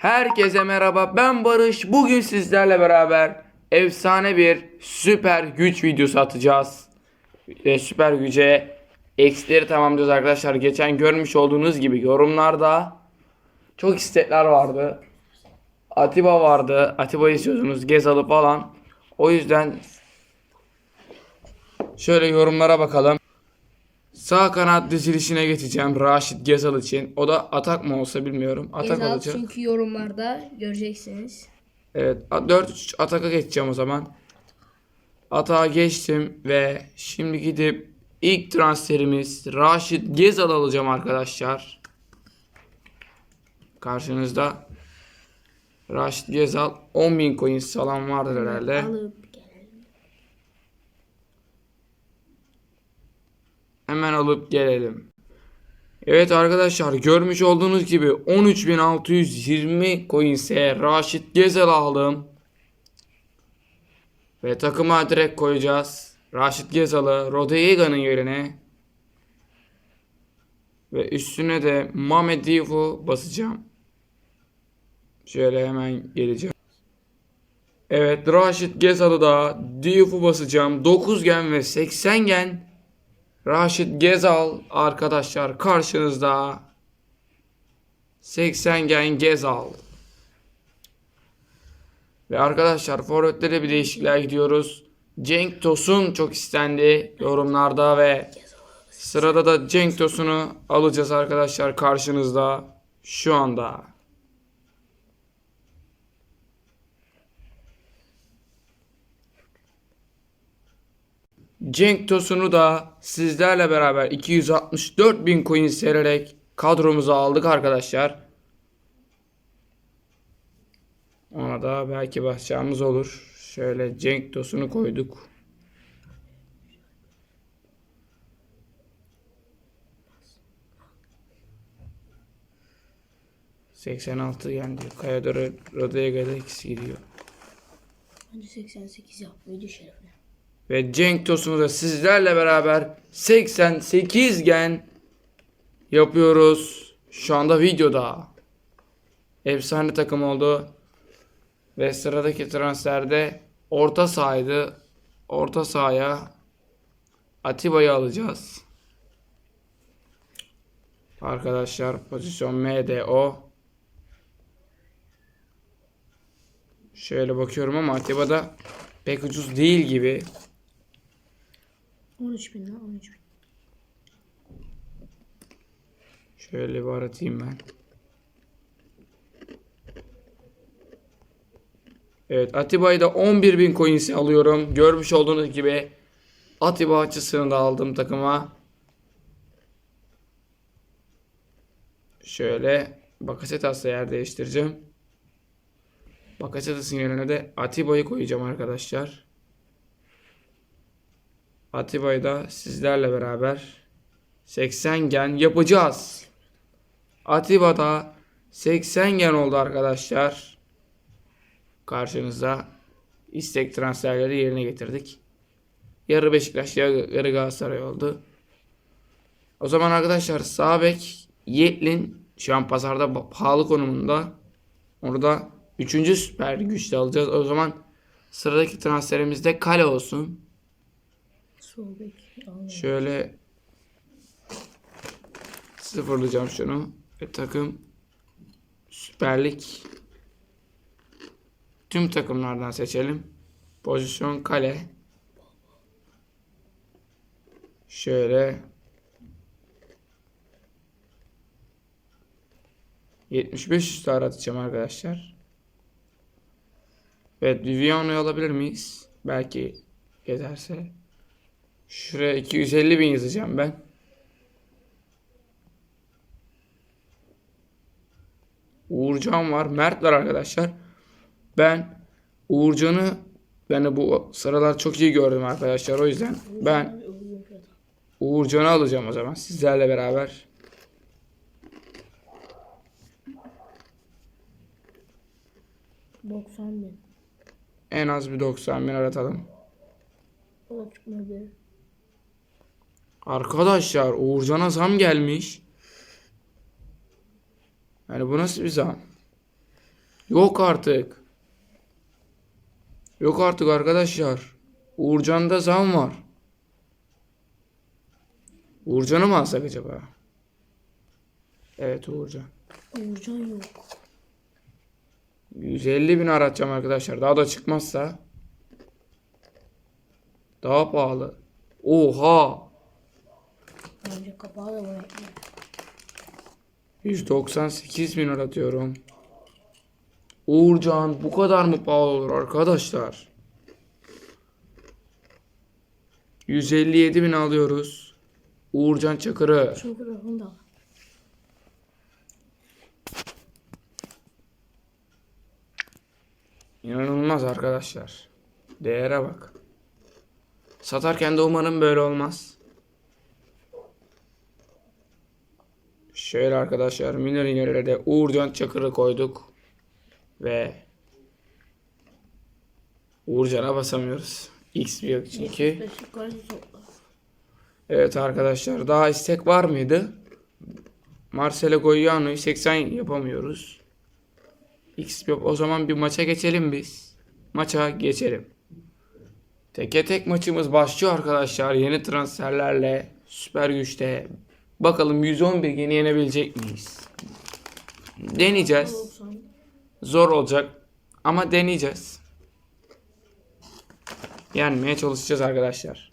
Herkese merhaba ben Barış. Bugün sizlerle beraber efsane bir süper güç videosu atacağız. Ve süper güce eksileri tamamlıyoruz arkadaşlar. Geçen görmüş olduğunuz gibi yorumlarda çok istekler vardı. Atiba vardı. Atiba istiyordunuz. Gezalı falan. O yüzden şöyle yorumlara bakalım. Sağ kanat dizilişine geçeceğim Raşit Gezal için. O da atak mı olsa bilmiyorum. Atak Gezal olacak. çünkü yorumlarda göreceksiniz. Evet 4-3 ataka geçeceğim o zaman. Atağa geçtim ve şimdi gidip ilk transferimiz Raşit Gezal alacağım arkadaşlar. Karşınızda Raşit Gezal 10.000 coins falan vardır herhalde. Alıp Hemen alıp gelelim. Evet arkadaşlar görmüş olduğunuz gibi 13.620 coins'e Raşit Gezel aldım. Ve takıma direkt koyacağız. Raşit Gezal'ı Rodega'nın yerine. Ve üstüne de Mame Difu basacağım. Şöyle hemen geleceğim. Evet Raşit Gezal'ı da Difu basacağım. 9 gen ve 80 gen. Raşit Gezal arkadaşlar karşınızda 80 gen Gezal. Ve arkadaşlar forvetlere bir değişikliğe gidiyoruz. Cenk Tosun çok istendi yorumlarda ve sırada da Cenk Tosun'u alacağız arkadaşlar karşınızda şu anda. Cenk Tosun'u da sizlerle beraber 264 bin coin sererek kadromuza aldık arkadaşlar. Ona da belki bakacağımız olur. Şöyle Cenk Tosun'u koyduk. ...86 yendi. Kayador Rodriguez'e ikisi gidiyor. Bence 88 yap. Video şerefine. Ve Cenk Tosun'u da sizlerle beraber 88 gen yapıyoruz. Şu anda videoda. Efsane takım oldu. Ve sıradaki transferde orta sahaydı. Orta sahaya Atiba'yı alacağız. Arkadaşlar pozisyon MDO. Şöyle bakıyorum ama Atiba da pek ucuz değil gibi. 13 bin lan 13 bin. Şöyle bir aratayım ben. Evet Atiba'yı da 11.000 coins alıyorum. Görmüş olduğunuz gibi Atiba açısını da aldım takıma. Şöyle Bakasetas'la yer değiştireceğim. Bakasetas'ın yerine de Atiba'yı koyacağım arkadaşlar. Atiba'yı da sizlerle beraber 80 gen yapacağız. Atiba'da 80 gen oldu arkadaşlar. Karşınızda istek transferleri yerine getirdik. Yarı Beşiktaş, yarı Galatasaray oldu. O zaman arkadaşlar sağ bek Yetlin şu an pazarda pahalı konumunda. Orada 3. süper güçlü alacağız. O zaman sıradaki transferimizde kale olsun. Sol bek. Şöyle sıfırlayacağım şunu. Ve takım Süper tüm takımlardan seçelim. Pozisyon kale. Şöyle 75 üstü aratacağım arkadaşlar. Evet Viviano'yu alabilir miyiz? Belki yeterse. Şuraya 250 bin yazacağım ben. Uğurcan var. Mert var arkadaşlar. Ben Uğurcan'ı yani bu sıralar çok iyi gördüm arkadaşlar. O yüzden ben. Uğurcan'ı alacağım o zaman sizlerle beraber. Bin. En az bir 90 bin aratalım. O çıkmadı. Arkadaşlar Uğurcan'a zam gelmiş. Yani bu nasıl bir zam? Yok artık. Yok artık arkadaşlar. Uğurcan'da zam var. Uğurcan'ı mı alsak acaba? Evet Uğurcan. Uğurcan yok. 150 bin aratacağım arkadaşlar. Daha da çıkmazsa. Daha pahalı. Oha. Bence kapağı da bırakma. 198 bin aratıyorum. Uğurcan bu kadar mı pahalı olur arkadaşlar? 157 bin alıyoruz. Uğurcan Çakır'ı. Da al. İnanılmaz arkadaşlar. Değere bak. Satarken de umarım böyle olmaz. Şöyle arkadaşlar Milyoner'e de Uğurcan Çakır'ı koyduk. Ve Uğurcan'a basamıyoruz. X yok çünkü. Evet arkadaşlar daha istek var mıydı? Marcelo Goyano'yu 80 yapamıyoruz. X yok. O zaman bir maça geçelim biz. Maça geçelim. Teke tek maçımız başlıyor arkadaşlar. Yeni transferlerle süper güçte. Bakalım 111 yeni yenebilecek miyiz? Deneyeceğiz. 90. Zor olacak ama deneyeceğiz. Yenmeye çalışacağız arkadaşlar.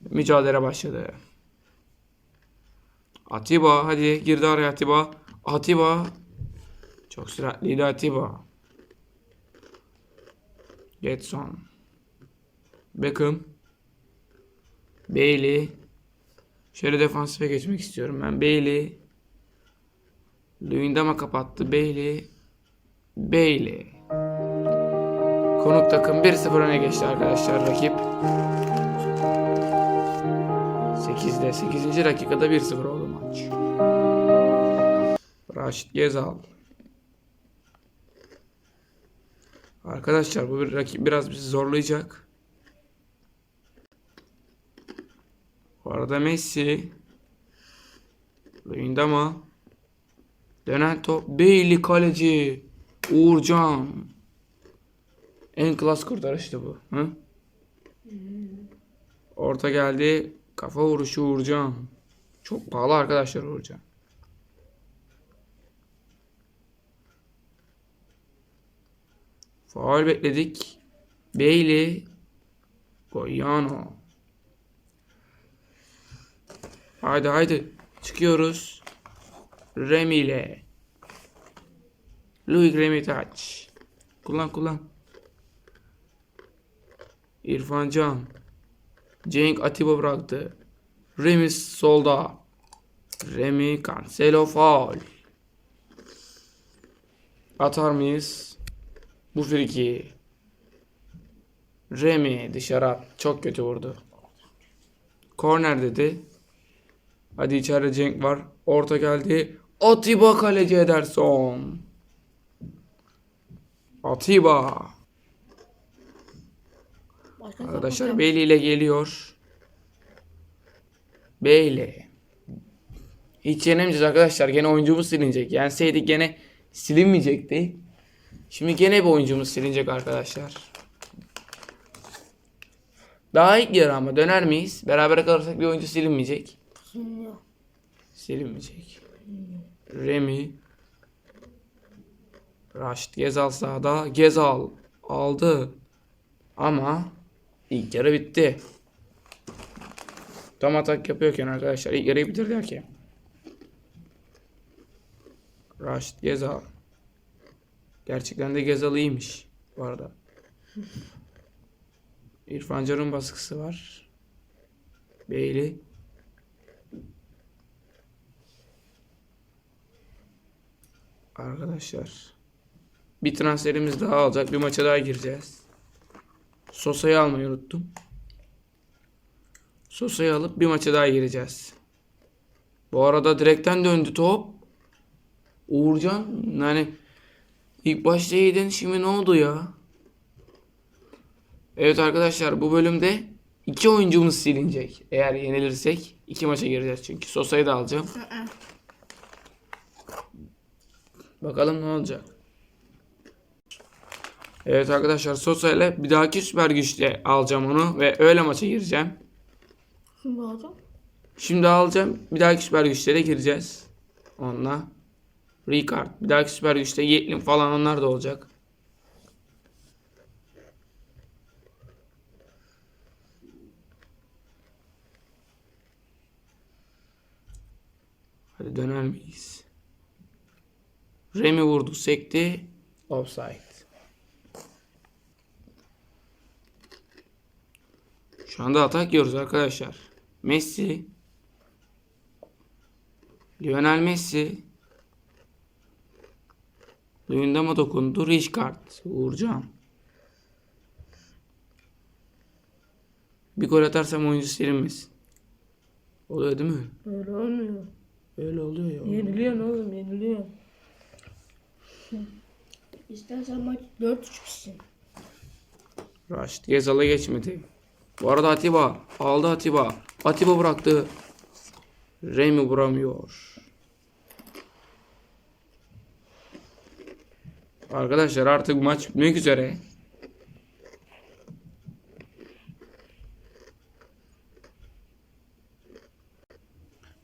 Mücadele başladı. Atiba hadi girdi araya Atiba. Atiba. Çok süratliydi Atiba. Getson. Beckham. Bailey. Şöyle defansife geçmek istiyorum ben. Bailey. Luyendama kapattı. Bailey. Bailey. Konuk takım 1-0 öne geçti arkadaşlar rakip. 8'de 8. dakikada 1-0 oldu maç. Raşit Gezal. Arkadaşlar bu bir rakip biraz bizi zorlayacak. Arada Messi. Luyendama. Dönen top. Bailey kaleci. Uğurcan. En klas kurtarıştı bu. Hı? Orta geldi. Kafa vuruşu Uğurcan. Çok pahalı arkadaşlar Uğurcan. Faul bekledik. Bailey. Goyano. Haydi haydi. Çıkıyoruz. Remy ile. Louis Remy Touch. Kullan kullan. İrfan Can. Cenk Atiba bıraktı. Remy solda. Remy Cancelo faul. Atar mıyız? Bu friki. Remy dışarı at. Çok kötü vurdu. Korner dedi. Hadi içeride Cenk var. Orta geldi. Atiba kaleci Ederson. Atiba. Başka Arkadaşlar. Bailey ile geliyor. Bailey. Hiç yenemeyeceğiz arkadaşlar. Gene oyuncumuz silinecek. Yenseydik gene silinmeyecekti. Şimdi gene bir oyuncumuz silinecek arkadaşlar. Daha ilk yarı ama döner miyiz? Beraber kalırsak bir oyuncu silinmeyecek. Şimdi Silinmeyecek. Remy. Raşit Gezal sahada. Gezal aldı. Ama ilk yarı bitti. Tam atak yapıyorken arkadaşlar ilk yarıyı bitirdi ki. Raşit Gezal. Gerçekten de Gezal iyiymiş bu arada. İrfan Can'ın baskısı var. Beyli. Arkadaşlar. Bir transferimiz daha olacak. Bir maça daha gireceğiz. Sosa'yı almayı unuttum. Sosa'yı alıp bir maça daha gireceğiz. Bu arada direkten döndü top. Uğurcan yani ilk başta iyiydin şimdi ne oldu ya? Evet arkadaşlar bu bölümde iki oyuncumuz silinecek. Eğer yenilirsek iki maça gireceğiz çünkü Sosa'yı da alacağım. Bakalım ne olacak. Evet arkadaşlar Sosa ile bir dahaki süper güçle alacağım onu ve öyle maça gireceğim. Şimdi alacağım. Şimdi alacağım. Bir dahaki süper güçlere gireceğiz. Onunla. Ricard. Bir dahaki süper güçte Yetlin falan onlar da olacak. Hadi döner miyiz? Remy vurdu sekti. Offside. Şu anda atak yiyoruz arkadaşlar. Messi. Lionel Messi. Oyunda mı dokundu? Richard. Uğurcan. Bir gol atarsam oyuncu silinmesin. Oluyor değil mi? Öyle olmuyor. Öyle oluyor ya. Yeniliyorsun oğlum yeniliyorsun. İstersen maç 4-3 bitsin. Raşit Gezal'a geçmedi. Bu arada Atiba. Aldı Atiba. Atiba bıraktı. Remy vuramıyor. Arkadaşlar artık maç bitmek üzere.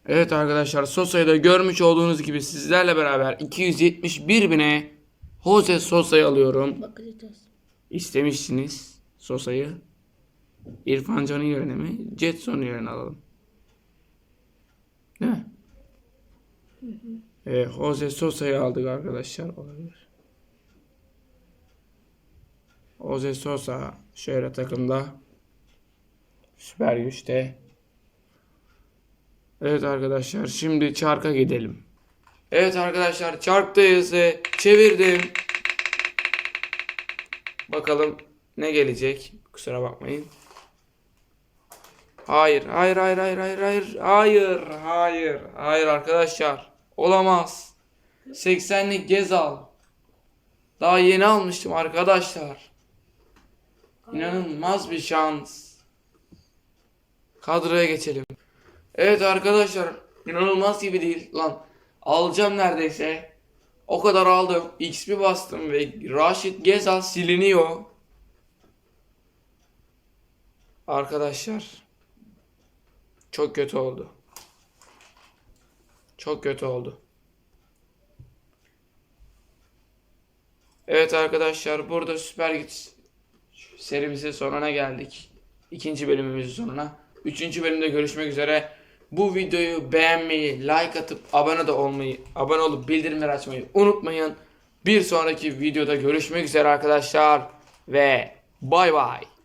Evet arkadaşlar Sosa'yı da görmüş olduğunuz gibi sizlerle beraber 271 bine Jose Sosa'yı alıyorum. Bakacağız. İstemişsiniz Sosa'yı. İrfan Can'ın yerine mi? Jetson'un yerine alalım. Değil mi? Ee, Jose Sosa'yı aldık arkadaşlar. Olabilir. Jose Sosa şöyle takımda. Süper güçte. Evet arkadaşlar şimdi çarka gidelim. Evet arkadaşlar çarktayız. Çevirdim. Bakalım ne gelecek. Kusura bakmayın. Hayır, hayır, hayır, hayır, hayır, hayır, hayır, hayır, hayır arkadaşlar. Olamaz. 80'lik Gezal. Daha yeni almıştım arkadaşlar. İnanılmaz bir şans. Kadroya geçelim. Evet arkadaşlar, inanılmaz gibi değil lan. Alacağım neredeyse. O kadar aldım. XP bastım ve Raşit Gezal siliniyor. Arkadaşlar. Çok kötü oldu. Çok kötü oldu. Evet arkadaşlar burada Süper Güç serimizin sonuna geldik. İkinci bölümümüzün sonuna. Üçüncü bölümde görüşmek üzere. Bu videoyu beğenmeyi, like atıp abone de olmayı, abone olup bildirimleri açmayı unutmayın. Bir sonraki videoda görüşmek üzere arkadaşlar ve bay bay.